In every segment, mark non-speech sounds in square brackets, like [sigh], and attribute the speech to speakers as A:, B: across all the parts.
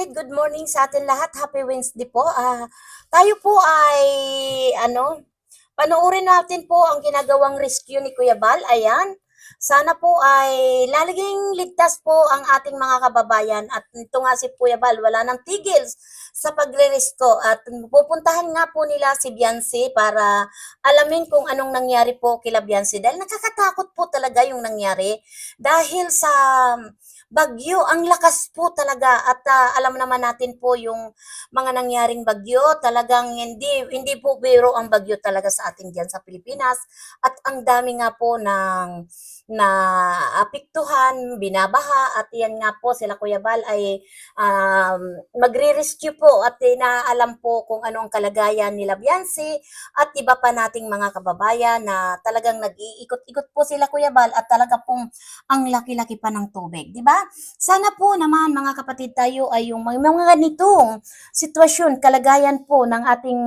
A: kapatid, good morning sa atin lahat. Happy Wednesday po. Ah, tayo po ay ano, panoorin natin po ang ginagawang rescue ni Kuya Bal. Ayan. Sana po ay lalaging ligtas po ang ating mga kababayan. At ito nga si Kuya Bal, wala nang tigil sa pagre-rescue at pupuntahan nga po nila si Beyonce para alamin kung anong nangyari po kila Beyonce. Dahil nakakatakot po talaga yung nangyari. Dahil sa bagyo, ang lakas po talaga. At ah, alam naman natin po yung mga nangyaring bagyo, talagang hindi hindi po biro ang bagyo talaga sa atin diyan sa Pilipinas. At ang dami nga po ng na apektuhan, binabaha at yan nga po sila Kuya Bal ay um, magre-rescue po at inaalam po kung ano ang kalagayan nila Beyonce at iba pa nating mga kababayan na talagang nag-iikot-ikot po sila Kuya Bal at talaga pong ang laki-laki pa ng tubig, di ba? Sana po naman mga kapatid tayo ay yung mga, ganitong sitwasyon, kalagayan po ng ating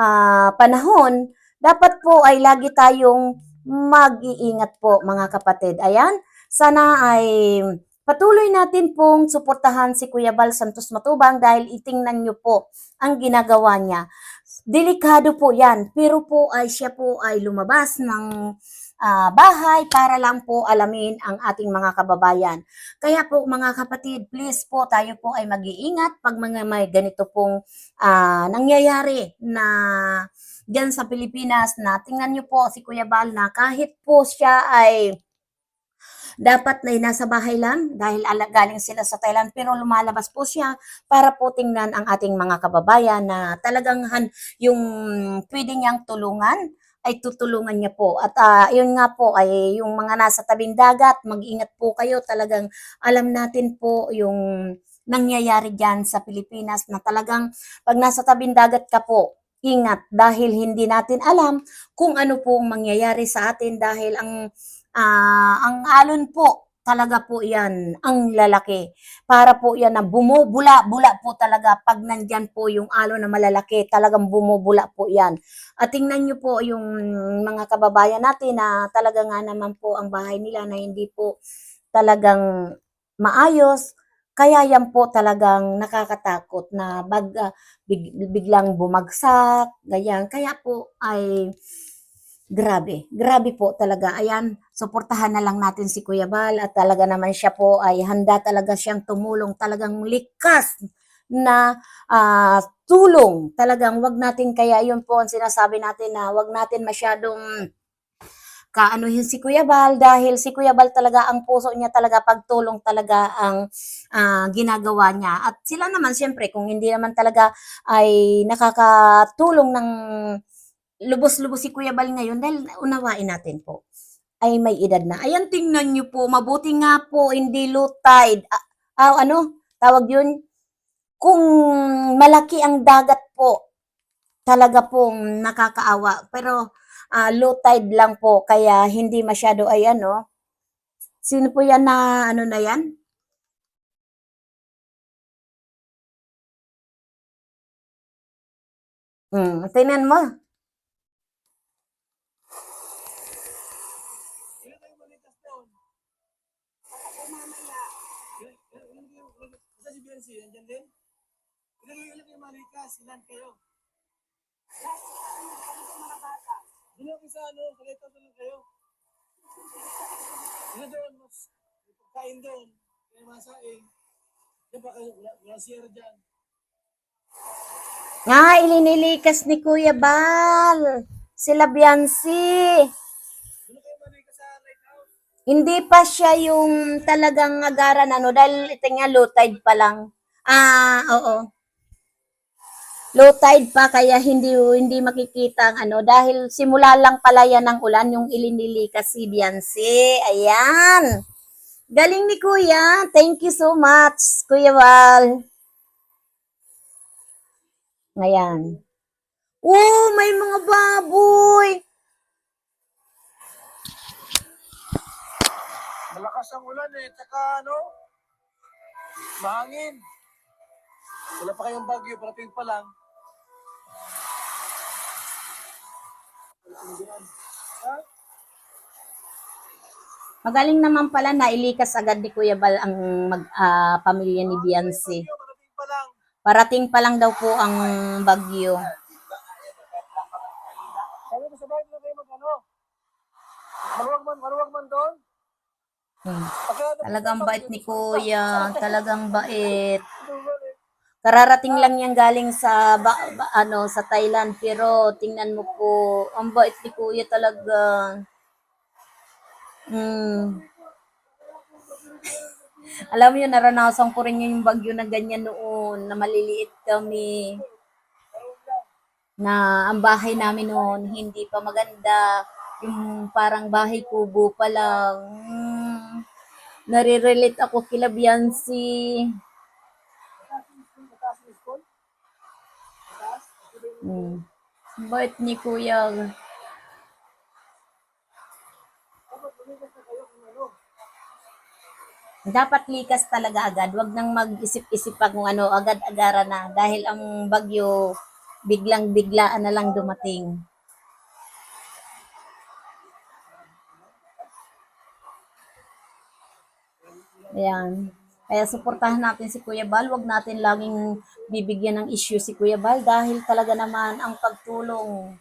A: ah, panahon, dapat po ay lagi tayong mag-iingat po mga kapatid. Ayan, sana ay patuloy natin pong suportahan si Kuya Bal Santos Matubang dahil itingnan nyo po ang ginagawa niya. Delikado po yan, pero po ay siya po ay lumabas ng ah, bahay para lang po alamin ang ating mga kababayan. Kaya po mga kapatid, please po tayo po ay mag-iingat pag mga may ganito pong ah, nangyayari na dyan sa Pilipinas na tingnan nyo po si Kuya Bal na kahit po siya ay dapat na nasa bahay lang dahil galing sila sa Thailand pero lumalabas po siya para po tingnan ang ating mga kababayan na talagang han, yung pwede niyang tulungan ay tutulungan niya po. At ah, yun nga po ay yung mga nasa tabing dagat, mag-ingat po kayo. Talagang alam natin po yung nangyayari dyan sa Pilipinas na talagang pag nasa tabing dagat ka po, ingat dahil hindi natin alam kung ano po ang mangyayari sa atin dahil ang ah, ang alon po talaga po yan ang lalaki. Para po yan na bumubula, bula po talaga pag nandyan po yung alon na malalaki, talagang bumubula po yan. At tingnan nyo po yung mga kababayan natin na talaga nga naman po ang bahay nila na hindi po talagang maayos. Kaya yan po talagang nakakatakot na bag, ah, big- biglang bumagsak, ganyan. Kaya po ay grabe, grabe po talaga. Ayan, suportahan na lang natin si Kuya Bal at talaga naman siya po ay handa talaga siyang tumulong, talagang likas na ah, tulong. Talagang wag natin kaya yun po ang sinasabi natin na wag natin masyadong kaanuhin si Kuya Bal dahil si Kuya Bal talaga ang puso niya talaga pagtulong talaga ang ah, ginagawa niya. At sila naman siyempre kung hindi naman talaga ay nakakatulong ng lubos-lubos si Kuya Bal ngayon dahil unawain natin po ay may edad na. Ayan, tingnan niyo po. Mabuti nga po, hindi low. Ah, ah, ano? Tawag yun? Kung malaki ang dagat po, talaga pong nakakaawa. Pero ah, low tide lang po, kaya hindi masyado ay ano. Sino po yan na ano na yan? Hmm, tingnan mo.
B: Sino kayo malitas doon? Ako mamaya. Basta si Biancy, nandyan din? Ilan kayo ilan kayo malikas? Ilan ako sa ano, sa lighthouse na lang kayo. Sino doon? Mas may pagkain doon. Kaya masaing. Diyan ba kayo? Wala, wala siyara dyan.
A: Nga, ilinilikas ni Kuya Bal. Sila
B: sa lighthouse.
A: Hindi pa siya yung talagang agaran ano dahil nga low tide pa lang. Ah, oo. Low tide pa kaya hindi hindi makikita ang ano dahil simula lang pala yan ng ulan yung ilinilikas si Beyonce. Ayan. Galing ni Kuya. Thank you so much, Kuya Wal. Ngayon. Oh, may mga baboy.
B: Malakas ang ulan eh. Tsaka ano? Mahangin. Wala pa kayong bagyo, parating pa lang.
A: Magaling naman pala na ilikas agad ni Kuya Bal ang mag, ah, pamilya ni
B: lang.
A: Parating pa lang daw po ang bagyo.
B: Maruwag man, maruwag man doon.
A: Hmm. Talagang bait ni Kuya. Talagang bait. Kararating lang yan galing sa ba, ba- ano sa Thailand pero tingnan mo po ang bait ni Kuya talaga. Mm. [laughs] Alam mo yun, naranasan ko rin yung bagyo na ganyan noon, na maliliit kami. Na ang bahay namin noon, hindi pa maganda. Yung parang bahay kubo pa lang. Mm. Nare-relate ako kila Biancy. Mm. Bait ni Kuya. Dapat likas talaga agad. Huwag nang mag-isip-isip pa kung ano, agad-agara na. Dahil ang bagyo, biglang-biglaan na lang dumating. Ayan. Kaya suportahan natin si Kuya Bal. Huwag natin laging bibigyan ng issue si Kuya Bal dahil talaga naman ang pagtulong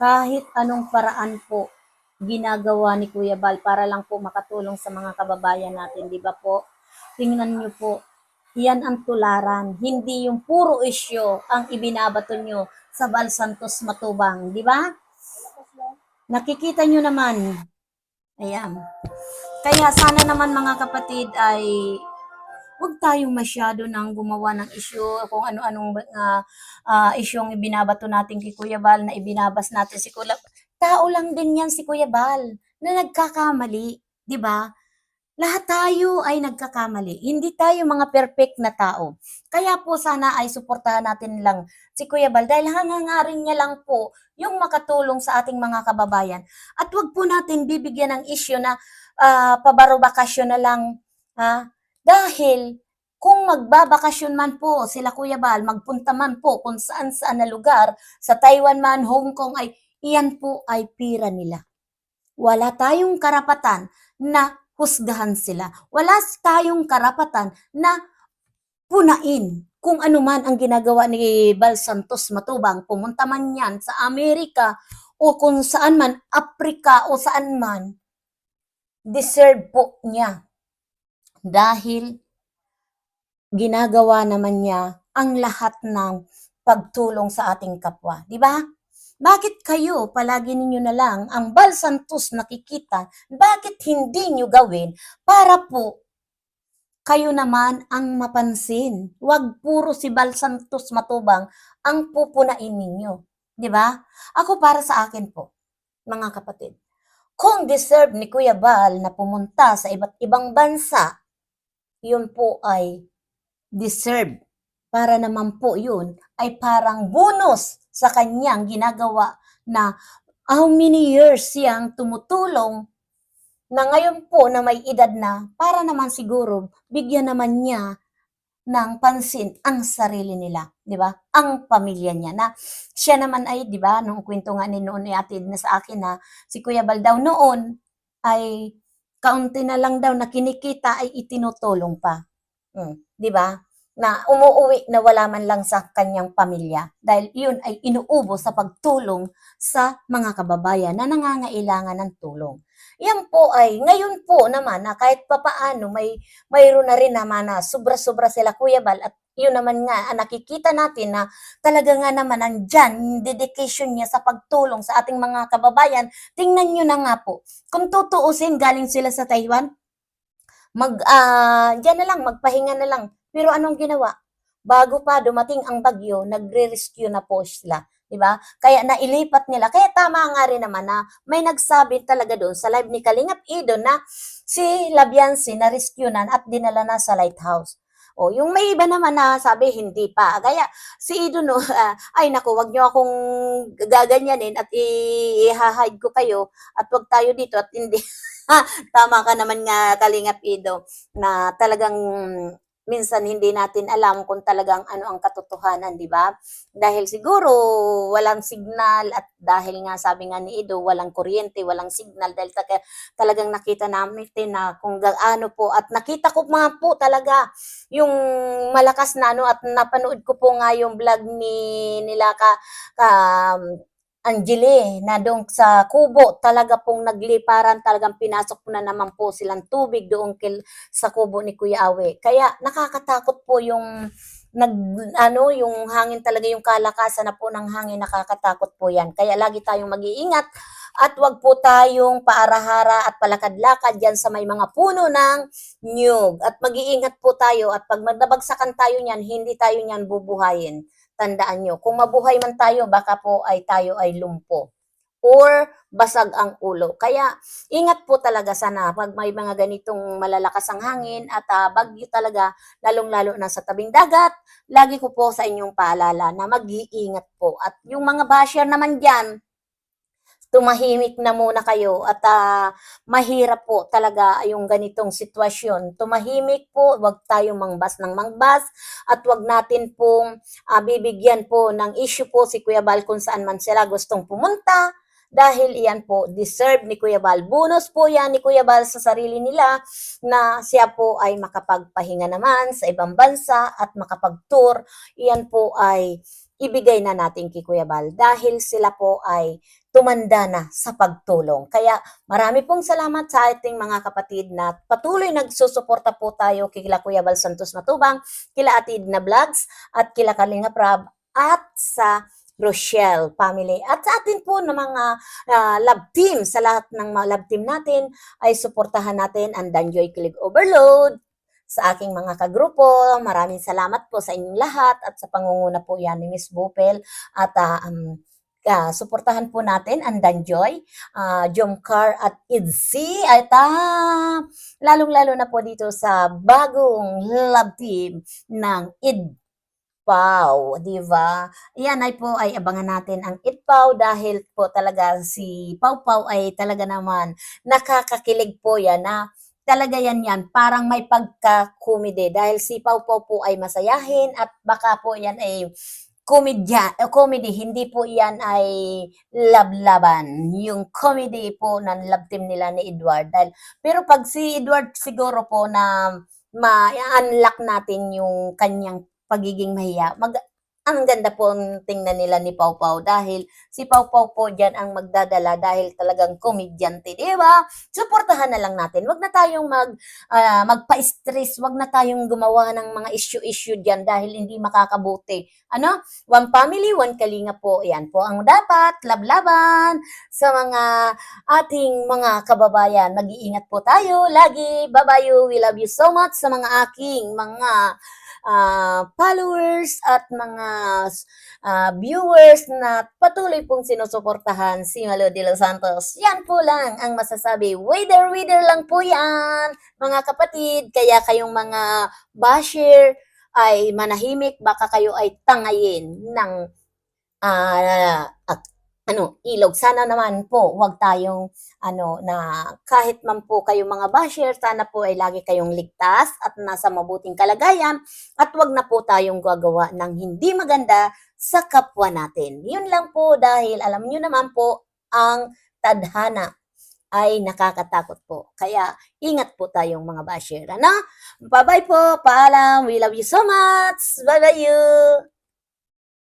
A: kahit anong paraan po ginagawa ni Kuya Bal para lang po makatulong sa mga kababayan natin, di ba po? Tingnan niyo po, yan ang tularan. Hindi yung puro issue ang ibinabato nyo sa Bal Santos Matubang, di ba? Nakikita nyo naman. Ayan. Kaya sana naman mga kapatid ay huwag tayong masyado nang gumawa ng issue kung ano-anong uh, uh, isyong ibinabato natin kay Kuya Bal na ibinabas natin si Kuya Tao lang din yan si Kuya Bal na nagkakamali, 'di ba? Lahat tayo ay nagkakamali. Hindi tayo mga perfect na tao. Kaya po sana ay suportahan natin lang si Kuya Bal dahil hangangarin niya lang po yung makatulong sa ating mga kababayan. At wag po natin bibigyan ng issue na uh, pabaro bakasyon na lang ha? Dahil kung magbabakasyon man po sila Kuya Bal, magpunta man po kung saan saan na lugar, sa Taiwan man, Hong Kong, ay iyan po ay pira nila. Wala tayong karapatan na husgahan sila. Wala tayong karapatan na punain kung ano man ang ginagawa ni Bal Santos Matubang. Pumunta man yan sa Amerika o kung saan man, Afrika o saan man, deserve po niya dahil ginagawa naman niya ang lahat ng pagtulong sa ating kapwa. Di ba? Bakit kayo palagi ninyo na lang ang Bal Santos nakikita? Bakit hindi nyo gawin para po kayo naman ang mapansin? Huwag puro si Bal Santos matubang ang pupunain ninyo. Di ba? Ako para sa akin po, mga kapatid, kung deserve ni Kuya Bal na pumunta sa iba't ibang bansa, yun po ay deserve. Para naman po yun ay parang bonus sa kanyang ginagawa na how many years siyang tumutulong na ngayon po na may edad na para naman siguro bigyan naman niya ng pansin ang sarili nila, 'di ba? Ang pamilya niya na siya naman ay 'di ba nung kwento nga ni noon ni Ate na sa akin na si Kuya Bal daw noon ay kaunti na lang daw na kinikita ay itinutulong pa. Hmm, 'di ba? Na umuuwi na wala man lang sa kanyang pamilya dahil iyon ay inuubo sa pagtulong sa mga kababayan na nangangailangan ng tulong. Yan po ay ngayon po naman na kahit papaano may mayroon na rin naman na sobra-sobra sila Kuya Bal at yun naman nga ang nakikita natin na talaga nga naman andyan yung dedication niya sa pagtulong sa ating mga kababayan. Tingnan nyo na nga po. Kung tutuusin galing sila sa Taiwan, mag ah diyan na lang magpahinga na lang. Pero anong ginawa? Bago pa dumating ang bagyo, nagre-rescue na po sila. 'Di ba? Kaya nailipat nila. Kaya tama nga rin naman na may nagsabi talaga doon sa live ni Kalingap Ido na si Labiansi na rescue na at dinala na sa lighthouse. O, yung may iba naman na sabi hindi pa. Kaya si Ido no, [laughs] ah, ay naku, wag niyo akong gaganyanin at i-hide ko kayo at wag tayo dito at hindi. [laughs] Tama ka naman nga Kalingap Ido na talagang minsan hindi natin alam kung talagang ano ang katotohanan, di ba? Dahil siguro walang signal at dahil nga sabi nga ni Ido, walang kuryente, walang signal dahil taga, talagang nakita namin na kung gaano po at nakita ko mga po talaga yung malakas na ano at napanood ko po nga yung vlog ni nila ka, ka Angeli na doon sa kubo talaga pong nagliparan talagang pinasok po na naman po silang tubig doon kil, sa kubo ni Kuya Awe. Kaya nakakatakot po yung nag ano yung hangin talaga yung kalakasan na po ng hangin nakakatakot po yan. Kaya lagi tayong mag-iingat at wag po tayong paarahara at palakad-lakad diyan sa may mga puno ng nyug. At mag-iingat po tayo at pag nabagsakan tayo niyan, hindi tayo niyan bubuhayin. Tandaan nyo, kung mabuhay man tayo, baka po ay tayo ay lumpo or basag ang ulo. Kaya ingat po talaga sana pag may mga ganitong malalakas ang hangin at ah, bagyo talaga, lalong-lalo na sa tabing dagat, lagi ko po sa inyong paalala na mag-iingat po. At yung mga basher naman dyan, tumahimik na muna kayo at ah, mahirap po talaga yung ganitong sitwasyon. Tumahimik po, wag tayong mangbas ng mangbas at wag natin pong ah, bibigyan po ng issue po si Kuya Bal kung saan man sila gustong pumunta dahil iyan po deserve ni Kuya Bal. Bonus po yan ni Kuya Bal sa sarili nila na siya po ay makapagpahinga naman sa ibang bansa at makapag-tour. Iyan po ay ibigay na natin kay Kuya Bal dahil sila po ay tumanda na sa pagtulong. Kaya marami pong salamat sa ating mga kapatid na patuloy nagsusuporta po tayo kila Kuya Bal Santos Matubang, kila Atid na Vlogs at kila Kalinga Prab at sa Rochelle family. At sa atin po ng mga ah, love team, sa lahat ng mga love team natin, ay suportahan natin ang Danjoy Kilig Overload, sa aking mga kagrupo. Maraming salamat po sa inyong lahat at sa pangunguna po yan ni Miss Bupel at ah, um, ah, suportahan po natin ang Danjoy, uh, Jomcar at Idsi at ah, lalong-lalo na po dito sa bagong love team ng Id Pau, di ba? Yan ay po ay abangan natin ang Itpau dahil po talaga si Pau Pau ay talaga naman nakakakilig po yan na talaga yan yan, parang may pagka-comedy dahil si Pau Pau po ay masayahin at baka po yan ay komedya, eh, comedy, hindi po yan ay love-laban. Yung comedy po ng love team nila ni Edward. Dahil, pero pag si Edward siguro po na ma-unlock natin yung kanyang pagiging mahiya, mag, ang ganda po ang tingnan nila ni Pau Pau dahil si Pau Pau po dyan ang magdadala dahil talagang komedyante, di ba? Suportahan na lang natin. Wag na tayong mag, ah, magpa-stress, wag na tayong gumawa ng mga issue-issue dyan dahil hindi makakabuti. Ano? One family, one kalinga po. Yan po ang dapat, lablaban sa mga ating mga kababayan. Mag-iingat po tayo lagi. Bye-bye. We love you so much sa mga aking mga ah, followers at mga ah, viewers na patuloy pong sinusuportahan si Malo de los Santos. Yan po lang ang masasabi. Wader, wader lang po yan, mga kapatid. Kaya kayong mga basher ay manahimik, baka kayo ay tangayin ng at, ano, ilog. Sana naman po, wag tayong ano na kahit man po kayo mga basher, sana po ay lagi kayong ligtas at nasa mabuting kalagayan at wag na po tayong gagawa ng hindi maganda sa kapwa natin. Yun lang po dahil alam niyo naman po ang tadhana ay nakakatakot po. Kaya ingat po tayong mga basher. Ano? Bye-bye po. Paalam. We love you so much. Bye-bye you.